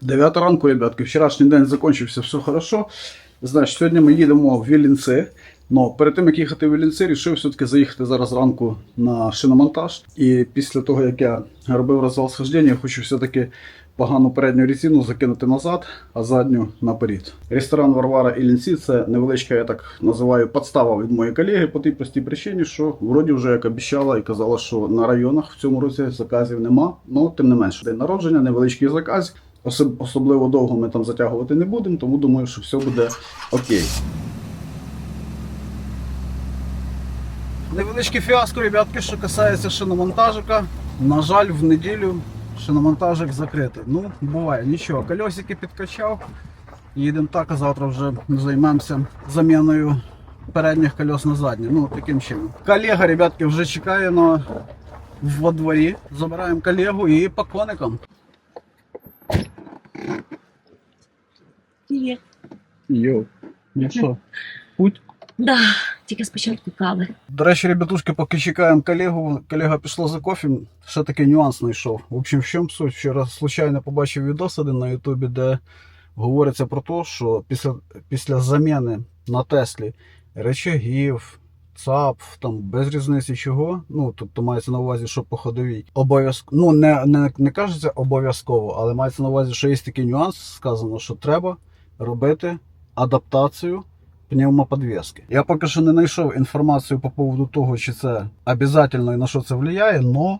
9 ранку, ребятки, вчорашній день закінчився, все хорошо. Значить, сьогодні ми їдемо в Вілінці. Но перед тим, як їхати в Вілінці, рішив все-таки заїхати зараз зранку на шиномонтаж. І після того, як я робив розвал схождення, я хочу все-таки погану передню резину закинути назад, а задню наперед. Ресторан Варвара і Лінці це невеличка, я так називаю, подстава від моєї колеги по тій простій причині, що вроді вже як обіцяла і казала, що на районах в цьому році заказів нема. Ну, тим не менше, день народження, невеличкий заказ. Особ- Особливо довго ми там затягувати не будемо, тому думаю, що все буде окей. Невеличке фіаско, ребятки, що касається шиномонтажика. На жаль, в неділю шиномонтажик закритий. Ну, буває, нічого. Кольосики підкачав. Їдемо так, а завтра вже займемося заміною передніх колес на задні. Ну, таким чином. Колега, ребятки, вже чекає на во дворі. Забираємо колегу і по коникам. Є. Йоу. Ну що, путь? Да, тільки спочатку кави. До речі, ребятушки, поки чекаємо колегу, колега пішла за кофе, ще такий нюанс знайшов. В общем, в чому суть? Вчора случайно побачив відос один на Ютубі, де говориться про те, що після, після заміни на Теслі речагів, ЦАП, там без різниці чого. Ну, тобто мається на увазі, що по ходовій. Обов'язково, ну не, не, не кажеться обов'язково, але мається на увазі, що є такий нюанс, сказано, що треба робити адаптацію пневмоподвески. Я поки що не знайшов інформацію по поводу того, чи це обов'язково і на що це впливає, но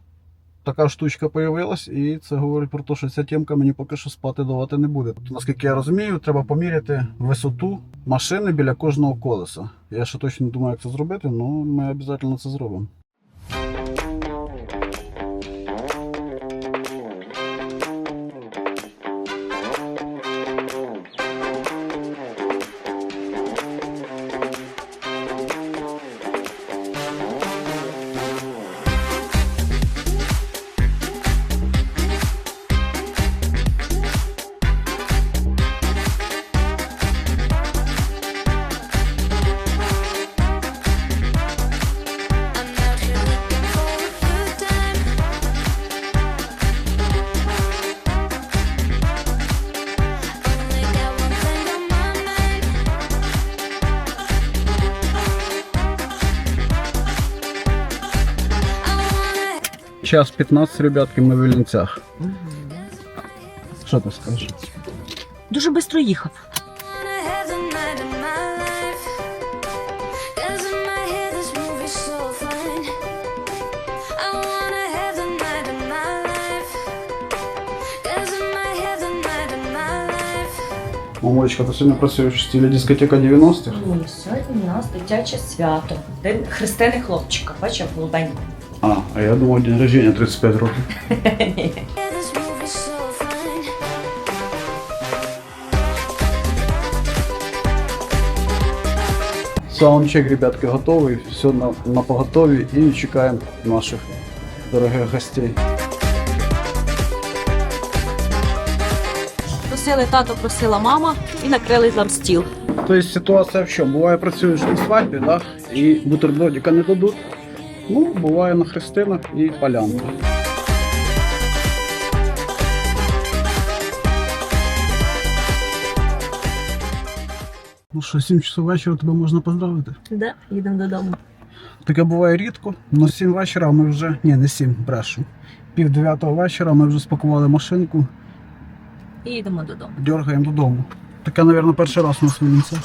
така штучка появилась, і це говорить про те, що ця темка мені поки що спати давати не буде. Тобто, наскільки я розумію, треба поміряти висоту машини біля кожного колеса. Я ще точно не думаю, як це зробити, але ми обов'язково це зробимо. Час 15, ребятки, ми в Вільнцях. Що ти скажеш? Дуже швидко їхав. Мамочка, ти сьогодні працюєш в стилі дискотека 90-х? Ні, сьогодні у нас дитяче свято. День хрестини хлопчика. Бачив, голубенький. А, а я думав, день рождения 35 років. Саундчек, ребятки, готовий, все на, на поготові і чекаємо наших дорогих гостей. Просили тато, просила мама і накрили нам стіл. Тобто ситуація в чому? Буває працюєш на свадьбі, да? і бутербродика не дадуть. Ну, буває на хрестинах і полянка. Ну що, 7 часов вечора тебе можна поздравити. Да, їдемо додому. Таке буває рідко, але 7 вечора ми вже. Ні, не 7, брешу. Пів дев'ятого вечора ми вже спакували машинку, І їдемо додому. дергаємо додому. Таке, мабуть, перший раз у нас в Вінниці.